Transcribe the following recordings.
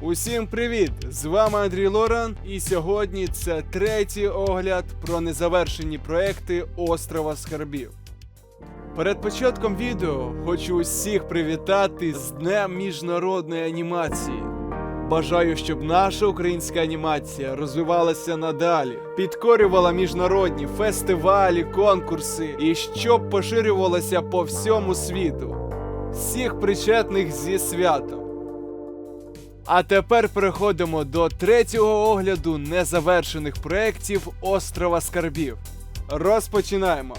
Усім привіт! З вами Андрій Лоран, і сьогодні це третій огляд про незавершені проекти Острова Скарбів. Перед початком відео хочу усіх привітати з Днем міжнародної анімації. Бажаю, щоб наша українська анімація розвивалася надалі, підкорювала міжнародні фестивалі, конкурси і щоб поширювалася по всьому світу. Всіх причетних зі святом. А тепер переходимо до третього огляду незавершених проєктів Острова Скарбів. Розпочинаємо.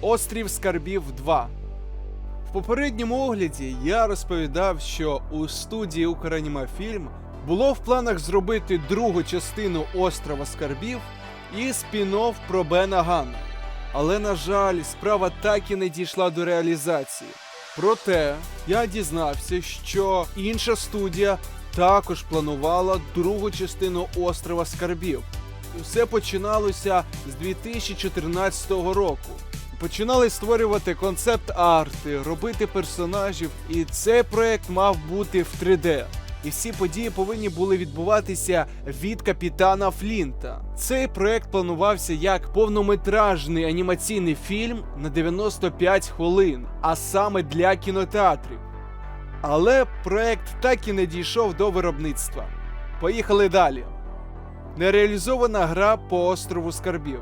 Острів Скарбів 2. В попередньому огляді я розповідав, що у студії Укранімафільм було в планах зробити другу частину Острова Скарбів і спін-офф про Бена Гана. Але, на жаль, справа так і не дійшла до реалізації. Проте я дізнався, що інша студія також планувала другу частину Острова Скарбів. Все починалося з 2014 року. Починали створювати концепт-арти, робити персонажів, і цей проект мав бути в 3D. І всі події повинні були відбуватися від капітана Флінта. Цей проект планувався як повнометражний анімаційний фільм на 95 хвилин, а саме для кінотеатрів. Але проект так і не дійшов до виробництва. Поїхали далі. Нереалізована гра по острову Скарбів.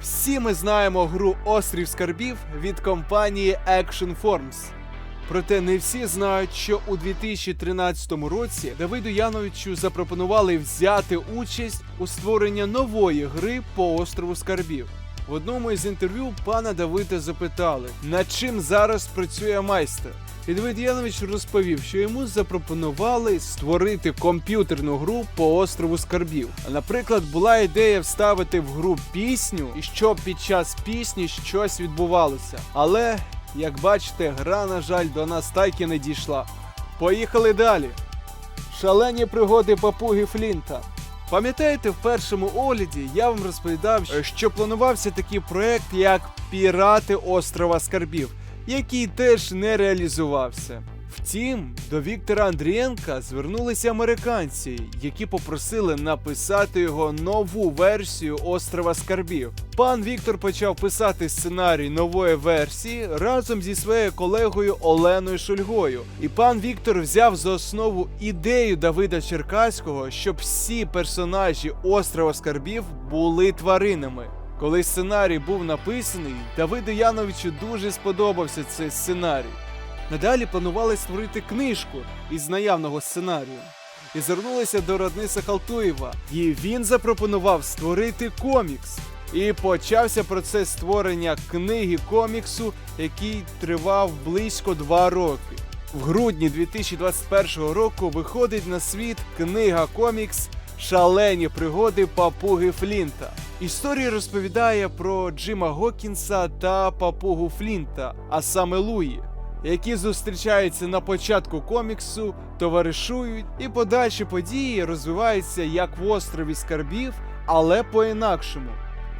Всі ми знаємо гру Острів Скарбів від компанії Action Forms. Проте не всі знають, що у 2013 році Давиду Яновичу запропонували взяти участь у створенні нової гри по острову Скарбів. В одному із інтерв'ю пана Давида запитали, над чим зараз працює майстер. І Давид Янович розповів, що йому запропонували створити комп'ютерну гру по острову Скарбів. Наприклад, була ідея вставити в гру пісню, і щоб під час пісні щось відбувалося. Але, як бачите, гра, на жаль, до нас так і не дійшла. Поїхали далі. Шалені пригоди папуги Флінта. Пам'ятаєте, в першому огляді я вам розповідав, що планувався такий проект, як Пірати острова Скарбів, який теж не реалізувався. Втім, до Віктора Андрієнка звернулися американці, які попросили написати його нову версію острова Скарбів. Пан Віктор почав писати сценарій нової версії разом зі своєю колегою Оленою Шульгою. І пан Віктор взяв за основу ідею Давида Черкаського, щоб всі персонажі острова Скарбів були тваринами. Коли сценарій був написаний, Давиду Яновичу дуже сподобався цей сценарій. Надалі планували створити книжку із наявного сценарію. І звернулися до Радниса Халтуєва, і він запропонував створити комікс. І почався процес створення книги коміксу, який тривав близько два роки. В грудні 2021 року виходить на світ книга комікс Шалені пригоди папуги Флінта. Історія розповідає про Джима Гокінса та папугу Флінта, а саме Луї, які зустрічаються на початку коміксу, товаришують, і подальші події розвиваються як в острові скарбів, але по-інакшому.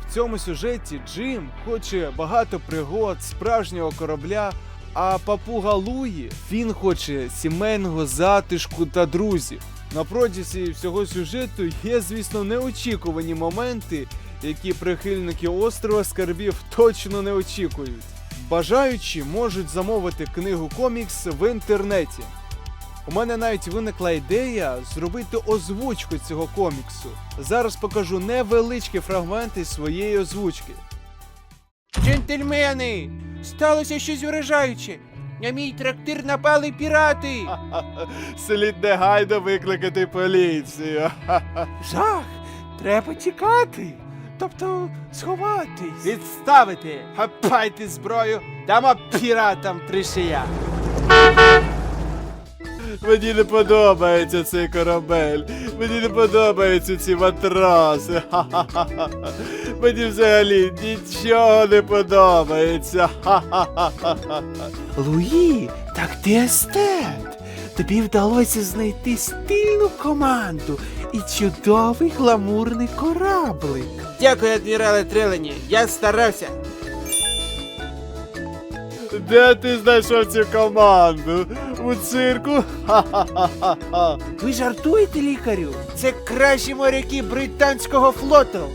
В цьому сюжеті Джим хоче багато пригод, справжнього корабля. А папуга Луї він хоче сімейного затишку та друзів. На протязі всього сюжету є, звісно, неочікувані моменти, які прихильники острова скарбів точно не очікують. Бажаючі можуть замовити книгу комікс в інтернеті. У мене навіть виникла ідея зробити озвучку цього коміксу. Зараз покажу невеличкі фрагменти своєї озвучки. Джентльмени, сталося щось вражаюче. На мій трактир напали пірати. Слід негайно викликати поліцію. Жах! Треба тікати. Тобто сховатись. Відставити! Хапайте зброю, дамо піратам тришия. Мені не подобається цей корабель. Мені не подобаються ці матраси. Ха-ха-ха. Мені взагалі нічого не подобається. Ха-ха-ха. Луї, так ти естет. Тобі вдалося знайти стильну команду і чудовий гламурний кораблик. Дякую, адмірале Трелені. Я старався. Де ти знайшов цю команду? У цирку? Ха-ха-ха-ха. Ви жартуєте, лікарю? Це кращі моряки британського флоту.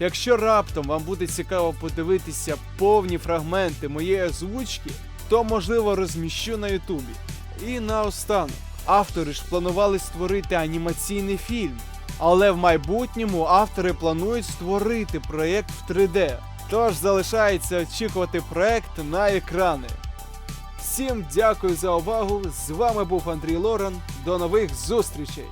Якщо раптом вам буде цікаво подивитися повні фрагменти моєї озвучки, то можливо розміщу на Ютубі. І наостанок, автори ж планували створити анімаційний фільм, але в майбутньому автори планують створити проєкт в 3D. Тож залишається очікувати проєкт на екрани. Всім дякую за увагу. З вами був Андрій Лоран. До нових зустрічей!